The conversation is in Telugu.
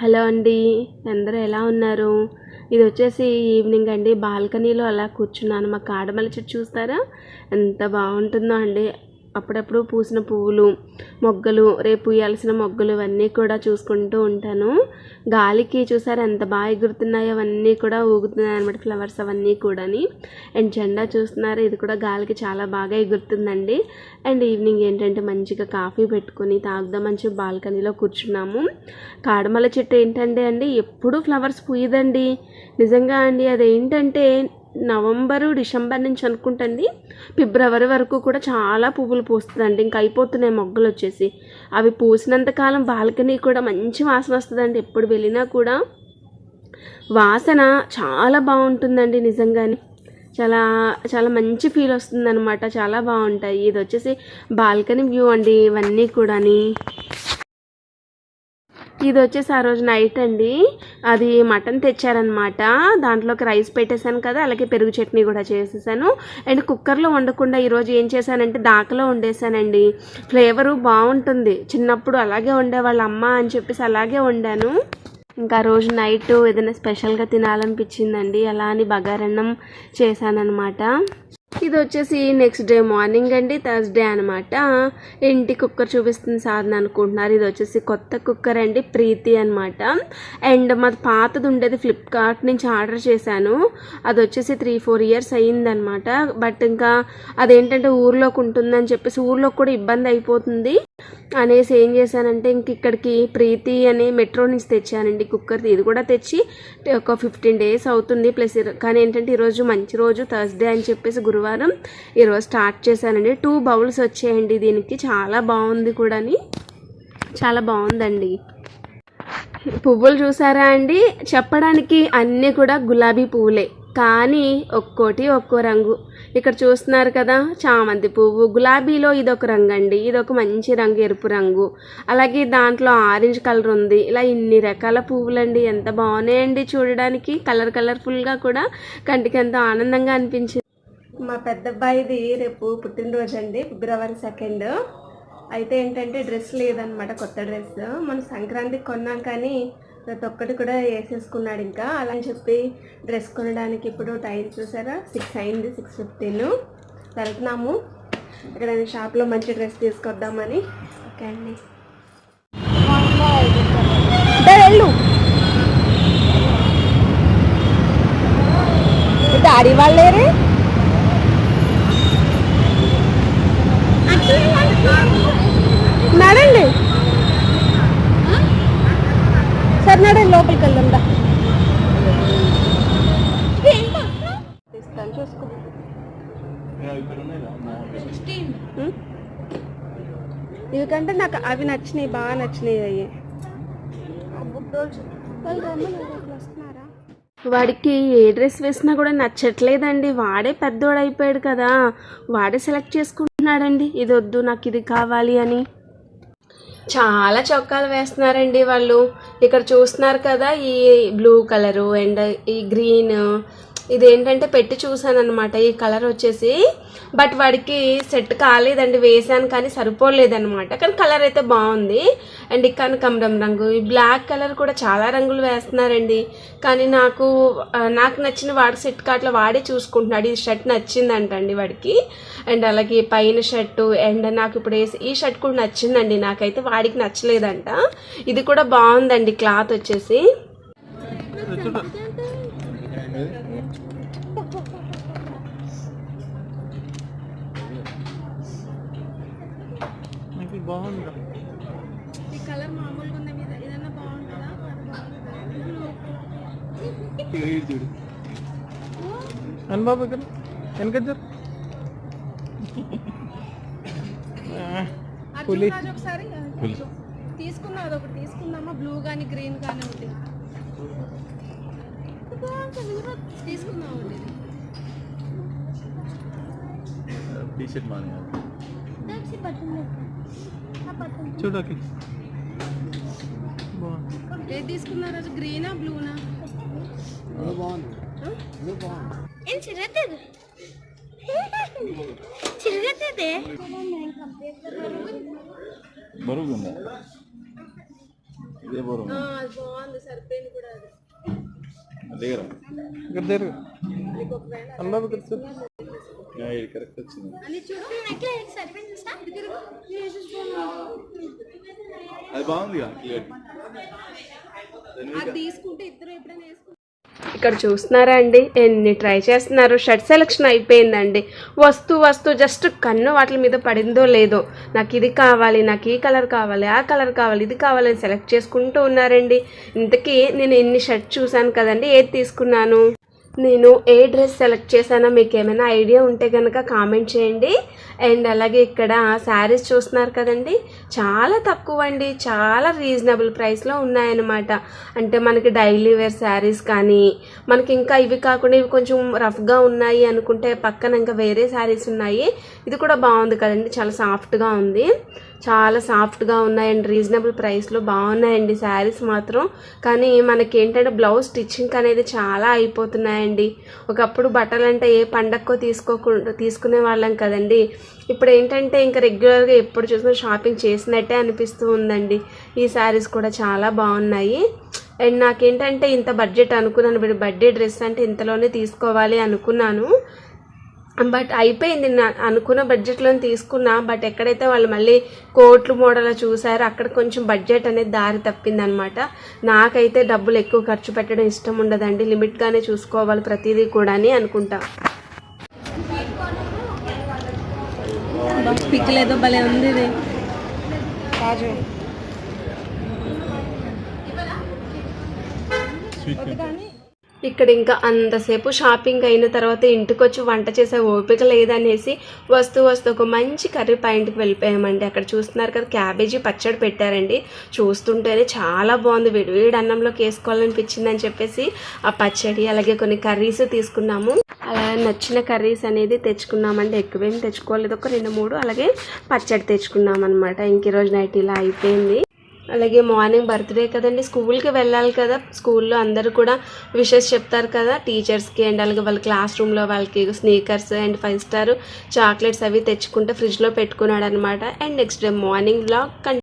హలో అండి అందరూ ఎలా ఉన్నారు? ఇది వచ్చేసి ఈవినింగ్ అండి బాల్కనీలో అలా కూర్చున్నాను. మా కాడమల్లి చెట్టు చూస్తారా? ఎంత బాగుంటుందో అండి. అప్పుడప్పుడు పూసిన పువ్వులు మొగ్గలు రేపు పూయాల్సిన మొగ్గలు ఇవన్నీ కూడా చూసుకుంటూ ఉంటాను. గాలికి చూసారు ఎంత బాగా ఎగురుతున్నాయో అవన్నీ కూడా ఊగుతున్నాయి అనమాట ఫ్లవర్స్ అవన్నీ కూడాని. అండ్ జెండా చూస్తున్నారు ఇది కూడా గాలికి చాలా బాగా ఎగురుతుందండి. అండ్ ఈవినింగ్ ఏంటంటే మంచిగా కాఫీ పెట్టుకొని తాగుదాం మంచి బాల్కనీలో కూర్చున్నాము. కాడమల్ల చెట్టు ఏంటంటే అండి ఎప్పుడూ ఫ్లవర్స్ పూయదండి. నిజంగా అండి అదేంటంటే నవంబరు డిసెంబర్ నుంచి అనుకుంటండి. ఫిబ్రవరి వరకు కూడా చాలా పువ్వులు పూస్తుందండి. ఇంకా అయిపోతున్నాయి మొగ్గలు వచ్చేసి. అవి పూసినంత కాలం బాల్కనీ కూడా మంచి వాసన వస్తుందండి. ఎప్పుడు వెళ్ళినా కూడా వాసన చాలా బాగుంటుందండి నిజంగానే. చాలా చాలా మంచి ఫీల్ వస్తుందన్నమాట. చాలా బాగుంటాయి. ఇది వచ్చేసి బాల్కనీ వ్యూ అండి ఇవన్నీ కూడాని. ఇది వచ్చేసి ఆ రోజు నైట్ అండి. అది మటన్ తెచ్చారనమాట దాంట్లోకి రైస్ పెట్టేశాను కదా అలాగే పెరుగు చట్నీ కూడా చేసేసాను. అండ్ కుక్కర్లో వండకుండా ఈరోజు ఏం చేశానంటే దాకలో వండేసానండి ఫ్లేవరు బాగుంటుంది. చిన్నప్పుడు అలాగే వండే వాళ్ళ అమ్మ అని చెప్పేసి అలాగే వండాను. ఇంకా ఆ రోజు నైట్ ఏదైనా స్పెషల్గా తినాలనిపించిందండి. అలా అని బగారన్నం చేశానన్నమాట. ఇది వచ్చేసి నెక్స్ట్ డే మార్నింగ్ అండి థర్స్డే అనమాట ఇంటి కుక్కర్ చూపిస్తుంది సార్ అనుకుంటున్నారు. ఇది వచ్చేసి కొత్త కుక్కర్ అండి ప్రీతి అనమాట అండ్ మాది పాతది ఉండేది ఫ్లిప్కార్ట్ నుంచి ఆర్డర్ చేశాను. అది వచ్చేసి త్రీ ఫోర్ ఇయర్స్ అయ్యిందనమాట బట్ ఇంకా అదేంటంటే ఊర్లోకి ఉంటుందని చెప్పేసి ఊర్లోకి కూడా ఇబ్బంది అయిపోతుంది. అనేసి ఏం చేశానంటే ఇంక ఇక్కడికి ప్రీతి అని మెట్రో నుంచి తెచ్చానండి కుక్కర్ ఇది కూడా తెచ్చి ఒక ఫిఫ్టీన్ డేస్ అవుతుంది. ప్లస్ కానీ ఏంటంటే ఈరోజు మంచి రోజు థర్స్డే అని చెప్పేసి గురువారం ఈరోజు స్టార్ట్ చేశానండి. టూ బౌల్స్ వచ్చాయండి దీనికి. చాలా బాగుంది కూడాని. చాలా బాగుందండి. పువ్వులు చూసారా అండి? చెప్పడానికి అన్నీ కూడా గులాబీ పువ్వులే. కానీ ఒక్కోటి ఒక్కో రంగు. ఇక్కడ చూస్తున్నారు కదా చామంతి పువ్వు. గులాబీలో ఇదొక రంగు అండి ఇదొక మంచి రంగు ఎరుపు రంగు. అలాగే దాంట్లో ఆరెంజ్ కలర్ ఉంది. ఇలా ఇన్ని రకాల పువ్వులండి. ఎంత బాగున్నాయండి చూడడానికి. కలర్ కలర్ఫుల్గా కూడా కంటికి ఎంతో ఆనందంగా అనిపించింది. మా పెద్ద అబ్బాయిది రేపు పుట్టినరోజు అండి ఫిబ్రవరి సెకండ్. అయితే ఏంటంటే డ్రెస్ లేదనమాట కొత్త డ్రెస్. మన సంక్రాంతికి కొన్నాం కానీ ప్రతి ఒక్కటి కూడా వేసేసుకున్నాడు ఇంకా. అలా అని చెప్పి డ్రెస్ కొనడానికి ఇప్పుడు టైం చూసారా? సిక్స్ అయింది సిక్స్ ఫిఫ్టీన్. వెళ్తున్నాము ఇక్కడ షాప్లో మంచి డ్రెస్ తీసుకొద్దామని. ఓకే అండి. వెళ్ళు. డాడీ వాళ్ళేరే నడండి. నడండి లోపలికి వెళ్దాం దా తీస్తాను చూసుకో. ఉం? ఇవి కంటే నాకు అవి నచ్చినాయి బాగా నచ్చినాయి అవి వాడికి ఏ డ్రెస్ వేసినా కూడా నచ్చట్లేదండి. వాడే పెద్దోడు అయిపోయాడు కదా. వాడే సెలెక్ట్ చేసుకుంటున్నాడండి. ఇది వద్దు నాకు ఇది కావాలి అని. చాలా చొక్కాలు వేస్తున్నారండి వాళ్ళు. ఇక్కడ చూస్తున్నారు కదా ఈ బ్లూ కలరు అండ్ ఈ గ్రీన్ ఇదేంటంటే పెట్టి చూసాను అనమాట ఈ కలర్ వచ్చేసి బట్ వాడికి సెట్ కాలేదండి వేసాను కానీ సరిపోలేదన్నమాట. కానీ కలర్ అయితే బాగుంది. అండ్ ఈ కనకంబరం రంగు ఈ బ్లాక్ కలర్ కూడా చాలా రంగులు వేస్తున్నారండి. కానీ నాకు నాకు నచ్చిన వాడి సెట్ కాట్లో వాడే చూసుకుంటున్నాడు. ఈ షర్ట్ నచ్చిందంటండి వాడికి. అండ్ అలాగే పైన షర్టు అండ్ నాకు ఇప్పుడు వేసి ఈ షర్ట్ కూడా నచ్చిందండి. నాకైతే వాడికి నచ్చలేదంట. ఇది కూడా బాగుందండి క్లాత్ వచ్చేసి. బాగుంది? ఈ కలర్ మామూలుగా ఉన్న మీద? ఏదైనా బాగుంటుందా? చూడు. అని బాబు ఇక్కడ. వెనక జరు పులి. ఒకసారి. పులి. తీసుకున్నా అది ఒకటి తీసుకుందామా? బ్లూ కానీ గ్రీన్ కానీ ఒకటి. తీసుకుందాం ఒకటి టీ షర్ట్ బాగా చూడు బాగుంది. ఏది తీసుకున్నా రోజు గ్రీనా బ్లూనా? ఇదే అది బాగుంది. సరిపోయింది కూడా అది. దగ్గర ఇక్కడ దగ్గర అనుబాబు ఇక్కడ కరెక్ట్ వచ్చింది అని చూడు ఎట్లా సరిపోయింది సార్ అది బాగుంది ఇక్కడ చూస్తున్నారా అండి? ఎన్ని ట్రై చేస్తున్నారు? షర్ట్ సెలెక్షన్ అయిపోయిందండి. వస్తూ వస్తూ జస్ట్ కన్ను వాటి మీద పడిందో లేదో నాకు ఇది కావాలి నాకు ఈ కలర్ కావాలి ఆ కలర్ కావాలి ఇది కావాలి అని సెలెక్ట్ చేసుకుంటూ ఉన్నారండి. ఇంతకీ నేను ఎన్ని షర్ట్ చూశాను కదండి? ఏది తీసుకున్నాను? నేను ఏ డ్రెస్ సెలెక్ట్ చేశానో మీకు ఏమైనా ఐడియా ఉంటే కనుక కామెంట్ చేయండి. అండ్ అలాగే ఇక్కడ శారీస్ చూస్తున్నారు కదండి. చాలా తక్కువ అండి చాలా రీజనబుల్ ప్రైస్లో ఉన్నాయన్నమాట. అంటే మనకి డైలీ వేర్ శారీస్ కానీ మనకి ఇంకా ఇవి కాకుండా ఇవి కొంచెం రఫ్గా ఉన్నాయి అనుకుంటే పక్కన ఇంకా వేరే శారీస్ ఉన్నాయి. ఇది కూడా బాగుంది కదండి. చాలా సాఫ్ట్గా ఉంది. చాలా సాఫ్ట్గా ఉన్నాయి రీజనబుల్ ప్రైస్లో బాగున్నాయండి శారీస్ మాత్రం. కానీ మనకి ఏంటంటే బ్లౌజ్ స్టిచ్చింగ్ అనేది చాలా అయిపోతున్నాయండి. ఒకప్పుడు బట్టలు అంటే ఏ పండక్కో తీసుకోకుండా తీసుకునే వాళ్ళం కదండి. ఇప్పుడు ఏంటంటే ఇంకా రెగ్యులర్గా ఎప్పుడు చూసినా షాపింగ్ చేసినట్టే అనిపిస్తూ ఉందండి. ఈ శారీస్ కూడా చాలా బాగున్నాయి. అండ్ నాకేంటంటే ఇంత బడ్జెట్ అనుకున్నాను. బర్త్డే డ్రెస్ అంటే ఇంతలోనే తీసుకోవాలి అనుకున్నాను. బట్ అయిపోయింది నా అనుకున్న బడ్జెట్లో తీసుకున్నా బట్ ఎక్కడైతే వాళ్ళు మళ్ళీ కోట్లు మోడల్ చూసారో అక్కడ కొంచెం బడ్జెట్ అనేది దారి తప్పింది అనమాట నాకైతే డబ్బులు ఎక్కువ ఖర్చు పెట్టడం ఇష్టం ఉండదండి. లిమిట్గానే చూసుకోవాలి ప్రతిదీ కూడా అని అనుకుంటా పిక్కలేదో భలే ఉంది స్వీట్ ఇక్కడ ఇంకా అంతసేపు షాపింగ్ అయిన తర్వాత ఇంటికి వచ్చి వంట చేసే ఓపిక లేదనేసి వస్తూ వస్తూ ఒక మంచి కర్రీ పాయింట్కి వెళ్ళిపోయామండి. అక్కడ చూస్తున్నారు కదా క్యాబేజీ పచ్చడి పెట్టారండి. చూస్తుంటేనే చాలా బాగుంది. విడివిడి అన్నంలోకి వేసుకోవాలనిపించింది అని చెప్పేసి ఆ పచ్చడి అలాగే కొన్ని కర్రీస్ తీసుకున్నాము. అలా నచ్చిన కర్రీస్ అనేది తెచ్చుకున్నామండి. ఎక్కువేం తెచ్చుకోలేదు. ఒక రెండు మూడు అలాగే పచ్చడి తెచ్చుకున్నాం అనమాట ఇంక ఈరోజు నైట్ ఇలా అయిపోయింది. అలాగే మార్నింగ్ బర్త్డే కదండి స్కూల్కి వెళ్ళాలి కదా. స్కూల్లో అందరూ కూడా విషెస్ చెప్తారు కదా టీచర్స్కి అండ్ అలాగే వాళ్ళ క్లాస్ రూమ్లో వాళ్ళకి Snickers and Five Star chocolates అవి తెచ్చుకుంటే ఫ్రిడ్జ్లో పెట్టుకున్నాడు అనమాట and next day morning blog continue